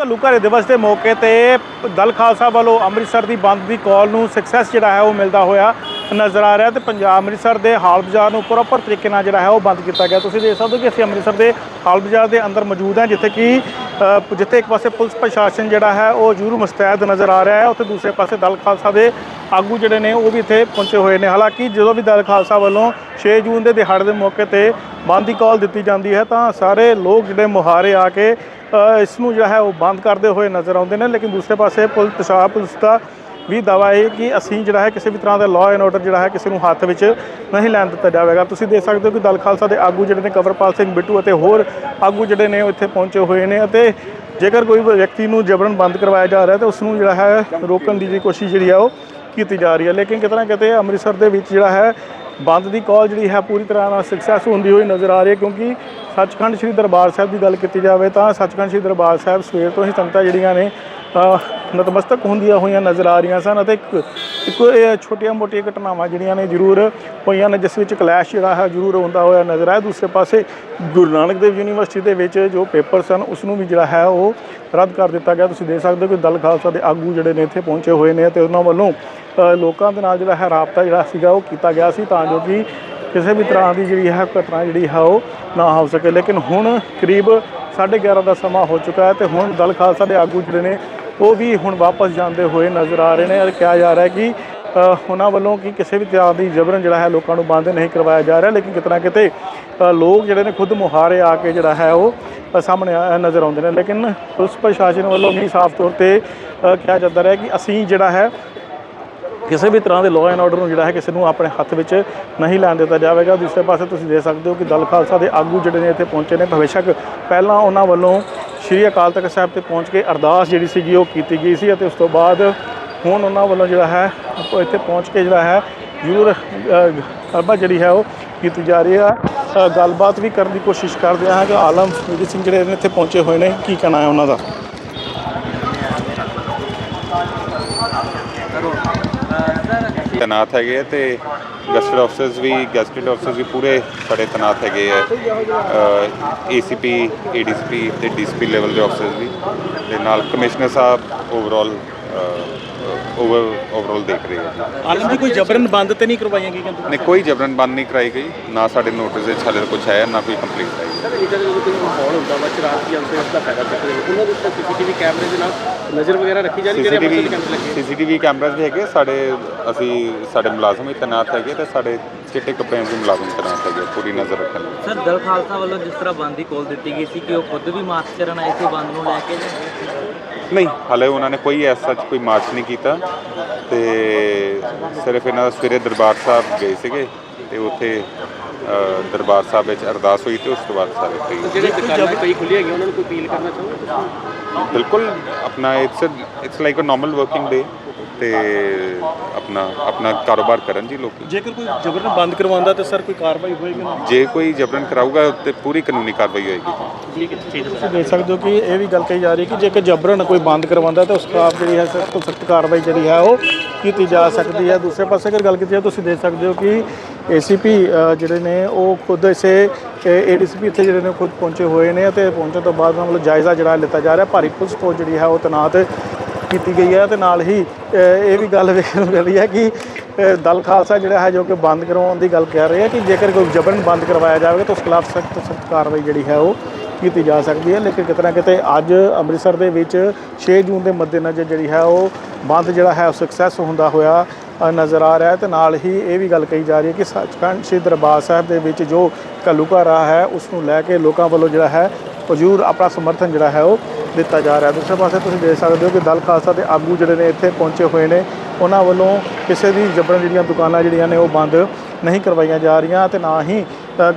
ਘੱਲੂਘਾਰੇ ਦਿਵਸ ਦੇ ਮੌਕੇ ਤੇ ਦਲ ਖਾਲਸਾ ਵੱਲੋਂ ਅੰਮ੍ਰਿਤਸਰ ਦੀ ਬੰਦ ਦੀ ਕਾਲ ਨੂੰ ਸਕਸੈਸ ਜਿਹੜਾ ਹੈ ਉਹ ਮਿਲਦਾ ਹੋਇਆ ਨਜ਼ਰ ਆ ਰਿਹਾ ਤੇ ਪੰਜਾਬ ਅੰਮ੍ਰਿਤਸਰ ਦੇ ਹਾਲ ਬਾਜ਼ਾਰ ਨੂੰ ਪ੍ਰੋਪਰ ਤਰੀਕੇ ਨਾਲ ਜਿਹੜਾ ਹੈ ਉਹ ਬੰਦ ਕੀਤਾ ਗਿਆ। ਤੁਸੀਂ ਦੇਖ ਸਕਦੇ ਹੋ ਕਿ ਅਸੀਂ ਅੰਮ੍ਰਿਤਸਰ ਦੇ ਹਾਲ ਬਾਜ਼ਾਰ ਦੇ ਅੰਦਰ ਮੌਜੂਦ ਹਾਂ, ਜਿੱਥੇ ਕਿ ਜਿੱਥੇ ਇੱਕ ਪਾਸੇ ਪੁਲਿਸ ਪ੍ਰਸ਼ਾਸਨ ਜਿਹੜਾ ਹੈ ਉਹ ਜ਼ਰੂਰ ਮੁਸਤੈਦ ਨਜ਼ਰ ਆ ਰਿਹਾ ਹੈ, ਉੱਥੇ ਦੂਸਰੇ ਪਾਸੇ ਦਲ ਖਾਲਸਾ ਦੇ ਆਗੂ ਜਿਹੜੇ ਨੇ ਉਹ ਵੀ ਇੱਥੇ ਪਹੁੰਚੇ ਹੋਏ ਨੇ। ਹਾਲਾਂਕਿ ਜਦੋਂ ਵੀ ਦਲ ਖਾਲਸਾ ਵੱਲੋਂ 6 ਜੂਨ ਦੇ ਦਿਹਾੜੇ ਦੇ ਮੌਕੇ ਤੇ ਬੰਦ ਦੀ ਕਾਲ ਦਿੱਤੀ ਜਾਂਦੀ ਹੈ, ਤਾਂ ਸਾਰੇ ਲੋਕ ਜਿਹੜੇ ਮੁਹਾਰੇ ਆ ਕੇ ਇਸ ਨੂੰ ਜਿਹੜਾ ਹੈ ਉਹ ਬੰਦ ਕਰਦੇ ਹੋਏ ਨਜ਼ਰ ਆਉਂਦੇ ਨੇ। ਲੇਕਿਨ ਦੂਸਰੇ ਪਾਸੇ ਪੁਲਿਸ ਪ੍ਰਸ਼ਾਸਨ ਪੁਲਿਸ ਦਾ ਵੀ ਦਾਵਾ ਹੈ ਕਿ ਅਸੀਂ ਜਿਹੜਾ ਹੈ ਕਿਸੇ ਵੀ ਤਰ੍ਹਾਂ ਦਾ ਲਾਅ ਐਂਡ ਆਰਡਰ ਜਿਹੜਾ ਹੈ ਕਿਸੇ ਨੂੰ ਹੱਥ ਵਿੱਚ ਨਹੀਂ ਲੈਣ ਦਿੱਤਾ ਜਾਵੇਗਾ। ਤੁਸੀਂ ਦੇਖ ਸਕਦੇ ਹੋ ਕਿ ਦਲ ਖਾਲਸਾ ਦੇ ਆਗੂ ਜਿਹੜੇ ਨੇ ਕਵਰਪਾਲ ਸਿੰਘ ਬਿੱਟੂ ਅਤੇ ਹੋਰ ਆਗੂ ਜਿਹੜੇ ਨੇ ਉਹ ਇੱਥੇ ਪਹੁੰਚੇ ਹੋਏ ਨੇ ਅਤੇ ਜੇਕਰ ਕੋਈ ਵਿਅਕਤੀ ਨੂੰ ਜਬਰਨ ਬੰਦ ਕਰਵਾਇਆ ਜਾ ਰਿਹਾ ਤਾਂ ਉਸ ਨੂੰ ਜਿਹੜਾ ਹੈ ਰੋਕਣ ਦੀ ਜਿਹੜੀ ਕੋਸ਼ਿਸ਼ ਜਿਹੜੀ ਹੈ ਉਹ ਕੀਤੀ ਜਾ ਰਹੀ ਹੈ। ਲੇਕਿਨ ਕਿਤੇ ਨਾ ਕਿਤੇ ਅੰਮ੍ਰਿਤਸਰ ਦੇ ਵਿੱਚ ਜਿਹੜਾ ਹੈ, ਬੰਦ ਦੀ ਕਾਲ ਜਿਹੜੀ ਹੈ, ਪੂਰੀ ਤਰ੍ਹਾਂ ਨਾਲ ਸਕਸੈਸ ਹੁੰਦੀ ਹੋਈ ਨਜ਼ਰ ਆ ਰਹੀ ਹੈ। ਕਿਉਂਕਿ ਸੱਚਖੰਡ ਸ੍ਰੀ ਦਰਬਾਰ ਸਾਹਿਬ ਦੀ ਗੱਲ ਕੀਤੀ ਜਾਵੇ ਤਾਂ ਸੱਚਖੰਡ ਸ੍ਰੀ ਦਰਬਾਰ ਸਾਹਿਬ ਸਵੇਰ ਤੋਂ ਹੀ ਸੰਗਤਾਂ ਜਿਹੜੀਆਂ ਨੇ ਨਤਮਸਤਕ ਹੁੰਦੀਆਂ ਹੋਈਆਂ ਨਜ਼ਰ ਆ ਰਹੀਆਂ ਸਨ ਅਤੇ ਇੱਕ ਇੱਕ ਇਹ ਛੋਟੀਆਂ-ਮੋਟੀਆਂ ਘਟਨਾਵਾਂ ਜਿਹੜੀਆਂ ਨੇ ਜ਼ਰੂਰ ਹੋਈਆਂ ਨੇ, ਜਿਸ ਵਿੱਚ ਕਲੈਸ਼ ਜਿਹੜਾ ਹੈ ਜ਼ਰੂਰ ਹੁੰਦਾ ਹੋਇਆ ਨਜ਼ਰ ਆਇਆ। ਦੂਸਰੇ ਪਾਸੇ ਗੁਰੂ ਨਾਨਕ ਦੇਵ ਯੂਨੀਵਰਸਿਟੀ ਦੇ ਵਿੱਚ ਜੋ ਪੇਪਰ ਸਨ, ਉਸ ਨੂੰ ਵੀ ਜਿਹੜਾ ਹੈ ਉਹ ਰੱਦ ਕਰ ਦਿੱਤਾ ਗਿਆ। ਤੁਸੀਂ ਦੇਖ ਸਕਦੇ ਹੋ ਕਿ ਦਲ ਖਾਲਸਾ ਦੇ ਆਗੂ ਜਿਹੜੇ ਨੇ ਇੱਥੇ ਪਹੁੰਚੇ ਹੋਏ ਨੇ ਤੇ ਉਹਨਾਂ ਵੱਲੋਂ ਲੋਕਾਂ ਦੇ ਨਾਲ ਜਿਹੜਾ ਹੈ ਰਾਬਤਾ ਜਿਹੜਾ ਸੀਗਾ ਉਹ ਕੀਤਾ ਗਿਆ ਸੀ, ਤਾਂ ਜੋ ਕਿ ਕਿਸੇ ਵੀ ਤਰ੍ਹਾਂ ਦੀ ਜਿਹੜੀ ਹੈ ਘਟਨਾ ਜਿਹੜੀ ਹੈ ਉਹ ਨਾ ਹੋ ਸਕੇ। ਲੇਕਿਨ ਹੁਣ ਕਰੀਬ 11:30 ਦਾ ਸਮਾਂ ਹੋ ਚੁੱਕਾ ਹੈ ਤੇ ਹੁਣ ਦਲ ਖਾਲਸਾ ਦੇ ਆਗੂ ਜਿਹੜੇ ਨੇ ਉਹ ਵੀ ਹੁਣ ਵਾਪਸ ਜਾਂਦੇ ਹੋਏ ਨਜ਼ਰ ਆ ਰਹੇ ਨੇ ਔਰ ਕਿਹਾ ਜਾ ਰਿਹਾ ਹੈ ਕਿ ਉਹਨਾਂ ਵੱਲੋਂ ਕਿ ਕਿਸੇ ਵੀ ਤਰ੍ਹਾਂ ਦੀ ਜਬਰਨ ਜਿਹੜਾ ਹੈ ਲੋਕਾਂ ਨੂੰ ਬੰਦ ਨਹੀਂ ਕਰਵਾਇਆ ਜਾ ਰਿਹਾ, ਲੇਕਿਨ ਕਿਤਨਾ ਕਿਤੇ ਲੋਕ ਜਿਹੜੇ ਨੇ ਖੁਦ ਮੁਹਾਰੇ ਆ ਕੇ ਜਿਹੜਾ ਹੈ ਉਹ ਸਾਹਮਣੇ ਆ- ਨਜ਼ਰ ਆਉਂਦੇ ਨੇ। ਲੇਕਿਨ ਪੁਲਿਸ ਪ੍ਰਸ਼ਾਸਨ ਵੱਲੋਂ ਵੀ ਸਾਫ਼ ਤੌਰ ਤੇ ਕਿਹਾ ਜਾਂਦਾ ਰਿਹਾ ਕਿ ਅਸੀਂ ਜਿਹੜਾ ਹੈ, ਕਿਸੇ ਵੀ ਤਰ੍ਹਾਂ ਦੇ ਲਾਅ ਐਂਡ ਆਰਡਰ ਨੂੰ ਜਿਹੜਾ ਹੈ ਕਿਸੇ ਨੂੰ ਆਪਣੇ ਹੱਥ ਵਿੱਚ ਨਹੀਂ ਲੈਣ ਦਿੱਤਾ ਜਾਵੇਗਾ। ਦੂਸਰੇ ਪਾਸੇ ਤੁਸੀਂ ਦੇਖ ਸਕਦੇ ਹੋ ਕਿ ਦਲ ਖਾਲਸਾ ਦੇ ਆਗੂ ਜਿਹੜੇ ਨੇ ਇੱਥੇ ਪਹੁੰਚੇ ਨੇ। ਬੇਸ਼ੱਕ ਪਹਿਲਾਂ ਉਹਨਾਂ ਵੱਲੋਂ ਸ਼੍ਰੀ ਅਕਾਲ ਤਖਤ ਸਾਹਿਬ ਤੇ ਪਹੁੰਚ ਕੇ ਅਰਦਾਸ ਜਿਹੜੀ ਸੀਗੀ ਉਹ ਕੀਤੀ ਗਈ ਸੀ ਅਤੇ ਉਸ ਤੋਂ ਬਾਅਦ ਹੁਣ ਉਹਨਾਂ ਵੱਲੋਂ ਜਿਹੜਾ ਹੈ ਇੱਥੇ ਪਹੁੰਚ ਕੇ ਜਿਹੜਾ ਹੈ, ਜ਼ਰੂਰ ਅਰਬਾ ਜਿਹੜੀ ਹੈ ਉਹ ਕੀਤੀ ਜਾ ਰਹੀ ਹੈ। ਗੱਲਬਾਤ ਵੀ ਕਰਨ ਦੀ ਕੋਸ਼ਿਸ਼ ਕਰਦੇ ਹਾਂ ਕਿ ਆਲਮ ਸਿੰਘ ਜਿਹੜੇ ਨੇ ਇੱਥੇ ਪਹੁੰਚੇ ਹੋਏ ਨੇ, ਕੀ ਕਹਿਣਾ ਹੈ ਉਹਨਾਂ ਦਾ? ਤੈਨਾਤ ਹੈਗੇ ਆ ਤੇ ਗਸਟਡ ਆਫਸਰਸ ਵੀ ਗਸਟਡ ਆਫਸਰਸ ਵੀ ਪੂਰੇ ਸਾਡੇ ਤੈਨਾਤ ਹੈਗੇ ਆ ਏਸੀਪੀ ਏਡੀਸੀਪੀ ਤੇ ਡੀਸੀਪੀ ਲੈਵਲ ਦੇ ਆਫਸਰਸ ਵੀ ਤੇ ਨਾਲ ਕਮਿਸ਼ਨਰ ਸਾਹਿਬ ਓਵਰਆਲ ਓਵਰ ਓਵਰਆਲ ਦੇਖ ਰਹੇ ਆ ਜੀ। ਆਲਮ ਜੀ ਕੋਈ ਜਬਰਨ ਬੰਦ ਤੇ ਨਹੀਂ ਕਰਵਾਈਆਂ ਗਈਆਂ? ਨੇ ਕੋਈ ਜਬਰਨ ਬੰਦ ਨਹੀਂ ਕਰਾਈ ਗਈ ਨਾ ਸਾਡੇ ਨੋਟਿਸ ਵਿੱਚ ਹਾਲੇ ਕੁਝ ਆਇਆ ਨਾ ਕੋਈ ਕੰਪਲੀਟ ਆਈ। ਸਰ ਇਹਦਾ ਜਦੋਂ ਕੋਈ ਮਾਹੌਲ ਹੁੰਦਾ ਵਾ ਸ਼ਰਾਰਤੀ ਅੰਸਰ ਇਸ ਦਾ ਫਾਇਦਾ ਚੱਕਦੇ ਨੇ ਉਹਨਾਂ ਦੇ ਉੱਤੇ ਸੀਸੀਟੀਵੀ ਕੈਮਰੇ ਦੇ ਨਾਲ ਨਜ਼ਰ ਵਗੈਰਾ ਰੱਖੀ ਜਾ ਰਹੀ ਜਿਹੜੇ ਸੀਸੀਟੀਵੀ ਅੰਮ੍ਰਿਤਸਰ ਕੈਮਰੇ ਲੱਗੇ? ਸੀਸੀਟੀਵੀ ਕੈਮਰਾਸ ਵੀ ਹੈਗੇ ਸਾਡੇ ਅਸੀਂ ਸਾਡੇ ਮੁਲਾਜ਼ਮ ਵੀ ਤੈਨਾਤ ਹੈਗੇ ਤੇ ਸਾਡੇ ਚਿੱਟੇ ਕੱਪੜਿਆਂ ਦੇ ਮੁਲਾਜ਼ਮ ਤੈਨਾਤ ਹੈਗੇ ਪੂਰੀ ਨਜ਼ਰ ਰੱਖਣ ਲਈ। ਸਰ ਦਲ ਖਾਲਸਾ ਵੱਲੋਂ ਜਿਸ ਤਰ੍ਹਾਂ ਬੰਦ ਦੀ ਕੋਲ ਦਿੱਤੀ ਗਈ ਸੀ ਕਿ ਉਹ ਖੁਦ ਵੀ ਮਾਰਚ ਕਰਨ ਆਏ ਸੀ ਬੰਦ ਨੂੰ ਲੈ ਕੇ? ਨਹੀਂ ਹਾਲੇ ਉਹਨਾਂ ਨੇ ਕੋਈ ਐਸਾ ਕੋਈ ਮਾਰਚ ਨਹੀਂ ਕੀਤਾ ਤੇ ਸਿਰਫ ਇਹਨਾਂ ਦਾ ਸਵੇਰੇ ਦਰਬਾਰ ਸਾਹਿਬ ਗਏ ਸੀਗੇ ਤੇ ਉੱਥੇ ਦਰਬਾਰ ਸਾਹਿਬ ਵਿੱਚ ਅਰਦਾਸ ਹੋਈ ਤੇ ਉਸ ਤੋਂ ਬਾਅਦ ਸਾਰੇ ਹੋ ਜਿਹੜੇ ਦੁਕਾਨਾਂ ਕਈ ਖੁੱਲੀ ਹੈਗੀਆਂ ਉਹਨਾਂ ਨੂੰ ਕੋਈ ਅਪੀਲ ਕਰਨਾ ਚਾਹੋਗੇ। ਬਿਲਕੁਲ ਆਪਣਾ it's it's like uh normal working day ਤੇ ਆਪਣਾ ਆਪਣਾ ਕਾਰੋਬਾਰ ਕਰਨ ਜੀ ਲੋਕੀ। ਜੇਕਰ ਕੋਈ ਜਬਰਨ ਬੰਦ ਕਰਵਾਉਂਦਾ ਤੇ ਸਰ ਕੋਈ ਕਾਰਵਾਈ ਹੋਏਗੀ? ਨਾ ਜੇ ਕੋਈ ਜਬਰਨ ਕਰਾਊਗਾ ਤੇ ਪੂਰੀ ਕਾਨੂੰਨੀ ਕਾਰਵਾਈ ਹੋਏਗੀ। ਠੀਕ ਹੈ ਠੀਕ ਹੈ ਤੁਸੀਂ ਦੇਖ ਸਕਦੇ ਹੋ ਕਿ ਇਹ ਵੀ ਗੱਲ ਕਹੀ ਜਾ ਰਹੀ ਹੈ ਕਿ ਜੇਕਰ ਜਬਰਨ ਕੋਈ ਬੰਦ ਕਰਵਾਉਂਦਾ ਤਾਂ ਉਸ ਖਿਲਾਫ ਜਿਹੜੀ ਹੈ ਸਖਤ ਤੋਂ ਸਖਤ ਕਾਰਵਾਈ ਜਿਹੜੀ ਹੈ ਉਹ ਕੀਤੀ ਜਾ ਸਕਦੀ ਹੈ। ਦੂਸਰੇ ਪਾਸੇ ਅਗਰ ਗੱਲ ਕੀਤੀ ਜਾਵੇ ਤੁਸੀਂ ਦੇਖ ਸਕਦੇ ਹੋ ਕਿ ਏਸੀਪੀ ਜਿਹੜੇ ਨੇ ਉਹ ਖੁਦ ਇਸੇ ਏਡੀਸੀਪੀ ਇੱਥੇ ਜਿਹੜੇ ਨੇ ਖੁਦ ਪਹੁੰਚੇ ਹੋਏ ਨੇ ਅਤੇ ਪਹੁੰਚਣ ਤੋਂ ਬਾਅਦ ਉਹਨਾਂ ਵੱਲੋਂ ਜਾਇਜ਼ਾ ਜਿਹੜਾ ਲਿੱਤਾ ਜਾ ਰਿਹਾ। ਭਾਰੀ ਪੁਲਿਸ ਫੋਰਸ ਜਿਹੜੀ ਹੈ ਉਹ ਤੈਨਾਤ ਕੀਤੀ ਗਈ ਹੈ ਤੇ ਨਾਲ ਹੀ ਇਹ ਵੀ ਗੱਲ ਵੇਖਣ ਨੂੰ ਮਿਲ ਰਹੀ ਹੈ ਕਿ ਦਲ ਖਾਲਸਾ ਜਿਹੜਾ ਹੈ ਜੋ ਕਿ ਬੰਦ ਕਰਵਾਉਣ ਦੀ ਗੱਲ ਕਰ ਰਹੇ ਹੈ ਕਿ ਜੇਕਰ ਕੋਈ ਜਬਰਨ ਬੰਦ ਕਰਵਾਇਆ ਜਾਵੇ ਤਾਂ ਉਸ ਖਿਲਾਫ ਸਖਤ ਸਖਤ ਕਾਰਵਾਈ ਜਿਹੜੀ ਹੈ ਉਹ ਕੀਤੀ ਜਾ ਸਕਦੀ ਹੈ। ਲੇਕਿਨ ਕਿਤੇ ਨਾ ਕਿਤੇ ਅੱਜ ਅੰਮ੍ਰਿਤਸਰ ਦੇ ਵਿੱਚ 6 ਜੂਨ ਦੇ ਮੱਦੇਨਜ਼ਰ ਜਿਹੜੀ ਹੈ ਉਹ ਬੰਦ ਜਿਹੜਾ ਹੈ, ਉਹ ਸਕਸੈਸ ਹੁੰਦਾ ਹੋਇਆ ਨਜ਼ਰ ਆ ਰਿਹਾ ਹੈ ਤੇ ਨਾਲ ਹੀ ਇਹ ਵੀ ਗੱਲ ਕਹੀ ਜਾ ਰਹੀ ਹੈ ਕਿ ਸੱਚਖੰਡ ਸ੍ਰੀ ਦਰਬਾਰ ਸਾਹਿਬ ਦੇ ਵਿੱਚ ਜੋ ਘੱਲੂਘਾਰਾ ਹੈ, ਉਸ ਨੂੰ ਲੈ ਕੇ ਲੋਕਾਂ ਵੱਲੋਂ ਜਿਹੜਾ ਹੈ, ਉਹ ਆਪਣਾ ਸਮਰਥਨ ਜਿਹੜਾ ਹੈ ਉਹ ਦਿੱਤਾ ਜਾ ਰਿਹਾ। ਦੂਸਰੇ ਪਾਸੇ ਤੁਸੀਂ ਦੇਖ ਸਕਦੇ ਹੋ ਕਿ ਦਲ ਖਾਲਸਾ ਦੇ ਆਗੂ ਜਿਹੜੇ ਨੇ ਇੱਥੇ ਪਹੁੰਚੇ ਹੋਏ ਨੇ। ਉਹਨਾਂ ਵੱਲੋਂ ਕਿਸੇ ਦੀ ਜਬਰਨ ਜਿਹੜੀਆਂ ਦੁਕਾਨਾਂ ਜਿਹੜੀਆਂ ਨੇ ਉਹ ਬੰਦ ਨਹੀਂ ਕਰਵਾਈਆਂ ਜਾ ਰਹੀਆਂ ਤੇ ਨਾ ਹੀ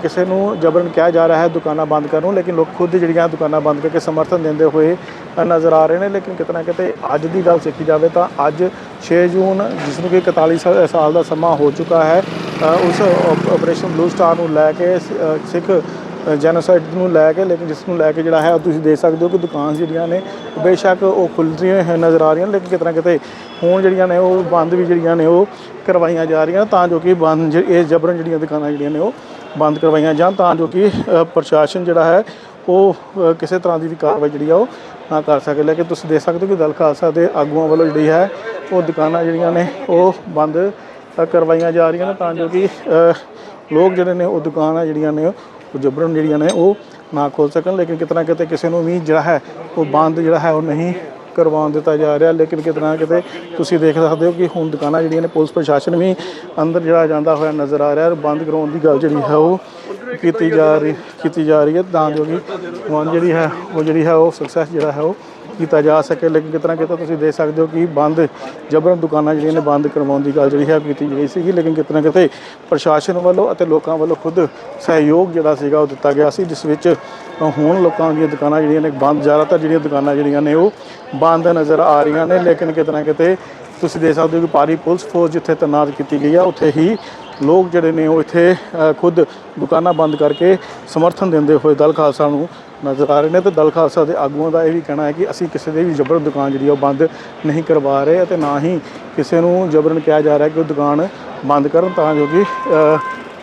ਕਿਸੇ ਨੂੰ ਜਬਰਨ ਕਿਹਾ ਜਾ ਰਿਹਾ ਹੈ ਦੁਕਾਨਾਂ ਬੰਦ ਕਰਨ ਨੂੰ, ਲੇਕਿਨ ਲੋਕ ਖੁਦ ਜਿਹੜੀਆਂ ਦੁਕਾਨਾਂ ਬੰਦ ਕਰਕੇ ਸਮਰਥਨ ਦਿੰਦੇ ਹੋਏ ਨਜ਼ਰ ਆ ਰਹੇ ਨੇ। ਲੇਕਿਨ ਕਿਤੇ ਨਾ ਕਿਤੇ ਅੱਜ ਦੀ ਗੱਲ ਸਿੱਖੀ ਜਾਵੇ ਤਾਂ ਅੱਜ 6 ਜੂਨ, ਜਿਸ ਨੂੰ ਕਿ 41 ਸਾਲ ਦਾ ਸਮਾਂ ਹੋ ਚੁੱਕਾ ਹੈ ਉਸ ਆਪਰੇਸ਼ਨ ਬਲੂ ਸਟਾਰ ਨੂੰ ਲੈ ਕੇ ਸ- ਸਿੱਖ ਜੈਨੋਸਾਈਡ ਨੂੰ ਲੈ ਕੇ, ਲੇਕਿਨ ਜਿਸ ਨੂੰ ਲੈ ਕੇ ਜਿਹੜਾ ਹੈ ਤੁਸੀਂ ਦੇਖ ਸਕਦੇ ਹੋ ਕਿ ਦੁਕਾਨ ਜਿਹੜੀਆਂ ਨੇ, ਬੇਸ਼ੱਕ ਉਹ ਖੁੱਲ੍ਹੀਆਂ ਨਜ਼ਰ ਆ ਰਹੀਆਂ ਲੇਕਿਨ ਕਿਤੇ ਨਾ ਕਿਤੇ ਹੁਣ ਜਿਹੜੀਆਂ ਨੇ, ਉਹ ਬੰਦ ਵੀ ਜਿਹੜੀਆਂ ਨੇ, ਉਹ ਕਰਵਾਈਆਂ ਜਾ ਰਹੀਆਂ ਤਾਂ ਜੋ ਕਿ ਬੰਦ ਜਿ- ਇਹ ਜਬਰਨ ਜਿਹੜੀਆਂ ਦੁਕਾਨਾਂ ਜਿਹੜੀਆਂ ਨੇ, ਉਹ ਬੰਦ ਕਰਵਾਈਆਂ ਜਾਣ, ਤਾਂ ਜੋ ਕਿ ਪ੍ਰਸ਼ਾਸਨ ਜਿਹੜਾ ਹੈ, ਉਹ ਕਿਸੇ ਤਰ੍ਹਾਂ ਦੀ ਵੀ ਕਾਰਵਾਈ ਜਿਹੜੀ ਆ, ਉਹ ਨਾ ਕਰ ਸਕੇ। ਲੇਕਿਨ ਤੁਸੀਂ ਦੇਖ ਸਕਦੇ ਹੋ ਕਿ ਦਲ ਖਾਲਸਾ ਦੇ ਆਗੂਆਂ ਵੱਲੋਂ ਜਿਹੜੀ ਹੈ, ਉਹ ਦੁਕਾਨਾਂ ਜਿਹੜੀਆਂ ਨੇ, ਉਹ ਬੰਦ ਕਰਵਾਈਆਂ ਜਾ ਰਹੀਆਂ ਨੇ, ਤਾਂ ਜੋ ਕਿ ਲੋਕ ਜਿਹੜੇ ਨੇ, ਉਹ ਦੁਕਾਨਾਂ ਜਿਹੜੀਆਂ ਨੇ ਜਬਰਨ ਜਿਹੜੀਆਂ ਨੇ ਉਹ ਨਾ ਖੋਲ ਸਕਣ, ਲੇਕਿਨ ਕਿਤੇ ਨਾ ਕਿਤੇ ਕਿਸੇ ਨੂੰ ਵੀ ਜਿਹੜਾ ਹੈ, ਉਹ ਬੰਦ ਜਿਹੜਾ ਹੈ, ਉਹ ਨਹੀਂ ਕਰਵਾਉਣ ਦਿੱਤਾ ਜਾ ਰਿਹਾ। ਲੇਕਿਨ ਕਿਤੇ ਨਾ ਕਿਤੇ ਤੁਸੀਂ ਦੇਖ ਸਕਦੇ ਹੋ ਕਿ ਹੁਣ ਦੁਕਾਨਾਂ ਜਿਹੜੀਆਂ ਨੇ, ਪੁਲਿਸ ਪ੍ਰਸ਼ਾਸਨ ਵੀ ਅੰਦਰ ਜਿਹੜਾ ਜਾਂਦਾ ਹੋਇਆ ਨਜ਼ਰ ਆ ਰਿਹਾ ਔਰ ਬੰਦ ਕਰਾਉਣ ਦੀ ਗੱਲ ਜਿਹੜੀ ਹੈ, ਉਹ ਕੀਤੀ ਜਾ ਰਹੀ, ਕੀਤੀ ਜਾ ਰਹੀ ਹੈ। ਤਾਂ ਜੋ ਕਿ ਹੁਣ ਜਿਹੜੀ ਹੈ, ਉਹ ਜਿਹੜੀ ਹੈ, ਉਹ ਸਕਸੈਸ ਜਿਹੜਾ ਹੈ, ਉਹ ਕੀਤਾ ਜਾ ਸਕੇ, ਲੇਕਿਨ ਕਿਤੇ ਨਾ ਕਿਤੇ ਤੁਸੀਂ ਦੇਖ ਸਕਦੇ ਹੋ ਕਿ ਬੰਦ ਜਬਰਨ ਦੁਕਾਨਾਂ ਜਿਹੜੀਆਂ ਨੇ ਬੰਦ ਕਰਵਾਉਣ ਦੀ ਗੱਲ ਜਿਹੜੀ ਹੈ ਕੀਤੀ ਗਈ ਸੀਗੀ, ਲੇਕਿਨ ਕਿਤੇ ਨਾ ਕਿਤੇ ਪ੍ਰਸ਼ਾਸਨ ਵੱਲੋਂ ਅਤੇ ਲੋਕਾਂ ਵੱਲੋਂ ਖੁਦ ਸਹਿਯੋਗ ਜਿਹੜਾ ਸੀਗਾ, ਉਹ ਦਿੱਤਾ ਗਿਆ ਸੀ, ਜਿਸ ਵਿੱਚ ਹੁਣ ਲੋਕਾਂ ਦੀਆਂ ਦੁਕਾਨਾਂ ਜਿਹੜੀਆਂ ਨੇ ਬੰਦ, ਜ਼ਿਆਦਾਤਰ ਜਿਹੜੀਆਂ ਦੁਕਾਨਾਂ ਜਿਹੜੀਆਂ ਨੇ, ਉਹ ਬੰਦ ਨਜ਼ਰ ਆ ਰਹੀਆਂ ਨੇ, ਲੇਕਿਨ ਕਿਤੇ ਨਾ ਕਿਤੇ ਤੁਸੀਂ ਦੇਖ ਸਕਦੇ ਹੋ ਕਿ ਭਾਰੀ ਪੁਲਿਸ ਫੋਰਸ ਜਿੱਥੇ ਤੈਨਾਤ ਕੀਤੀ ਗਈ ਆ, ਉੱਥੇ ਹੀ ਲੋਕ ਜਿਹੜੇ ਨੇ ਉਹ ਇੱਥੇ ਖੁਦ ਦੁਕਾਨਾਂ ਬੰਦ ਕਰਕੇ ਸਮਰਥਨ ਦਿੰਦੇ ਹੋਏ ਦਲ ਖਾਲਸਾ ਨੂੰ ਨਜ਼ਰ ਆ ਰਹੇ ਨੇ ਤੇ ਦਲ ਖਾਲਸਾ ਦੇ ਆਗੂਆਂ ਦਾ ਇਹ ਵੀ ਕਹਿਣਾ ਹੈ ਕਿ ਅਸੀਂ ਕਿਸੇ ਦੇ ਵੀ ਜਬਰਨ ਦੁਕਾਨ ਜਿਹੜੀ ਉਹ ਬੰਦ ਨਹੀਂ ਕਰਵਾ ਰਹੇ ਅਤੇ ਨਾ ਹੀ ਕਿਸੇ ਨੂੰ ਜਬਰਨ ਕਿਹਾ ਜਾ ਰਿਹਾ ਕਿ ਉਹ ਦੁਕਾਨ ਬੰਦ ਕਰਨ ਤਾਂ ਜੋ ਕਿ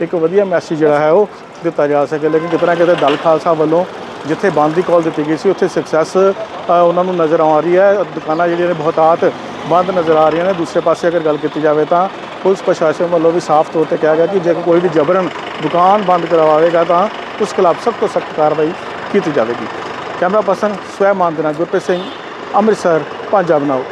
ਇੱਕ ਵਧੀਆ ਮੈਸੇਜ ਜਿਹੜਾ ਹੈ ਉਹ ਦਿੱਤਾ ਜਾ ਸਕੇ। ਲੇਕਿਨ ਕਿਤੇ ਨਾ ਕਿਤੇ ਦਲ ਖਾਲਸਾ ਵੱਲੋਂ ਜਿੱਥੇ ਬੰਦ ਦੀ ਕਾਲ ਦਿੱਤੀ ਗਈ ਸੀ, ਉੱਥੇ ਸਕਸੈਸ ਉਹਨਾਂ ਨੂੰ ਨਜ਼ਰ ਆ ਰਹੀ ਹੈ। ਦੁਕਾਨਾਂ ਜਿਹੜੀਆਂ ਨੇ ਬਹੁਤਾਤ ਬੰਦ ਨਜ਼ਰ ਆ ਰਹੀਆਂ ਨੇ। ਦੂਸਰੇ ਪਾਸੇ ਅਗਰ ਗੱਲ ਕੀਤੀ ਜਾਵੇ ਤਾਂ ਪੁਲਿਸ ਪ੍ਰਸ਼ਾਸਨ ਵੱਲੋਂ ਵੀ ਸਾਫ਼ ਤੌਰ ਤੇ ਕਿਹਾ ਗਿਆ ਕਿ ਜੇਕਰ ਕੋਈ ਵੀ ਜਬਰਨ ਦੁਕਾਨ ਬੰਦ ਕਰਵਾਵੇਗਾ ਤਾਂ ਉਸ ਖਿਲਾਫ ਸਖਤ ਤੋਂ ਸਖਤ ਕਾਰਵਾਈ ਕੀਤੀ ਜਾਵੇਗੀ। ਕੈਮਰਾ ਪਰਸਨ ਸਵੈ ਮਾਨ ਦੇ ਨਾਲ ਗੁਰਪ੍ਰੀਤ ਸਿੰਘ, ਅੰਮ੍ਰਿਤਸਰ, ਪੰਜਾਬ ਨਾਓ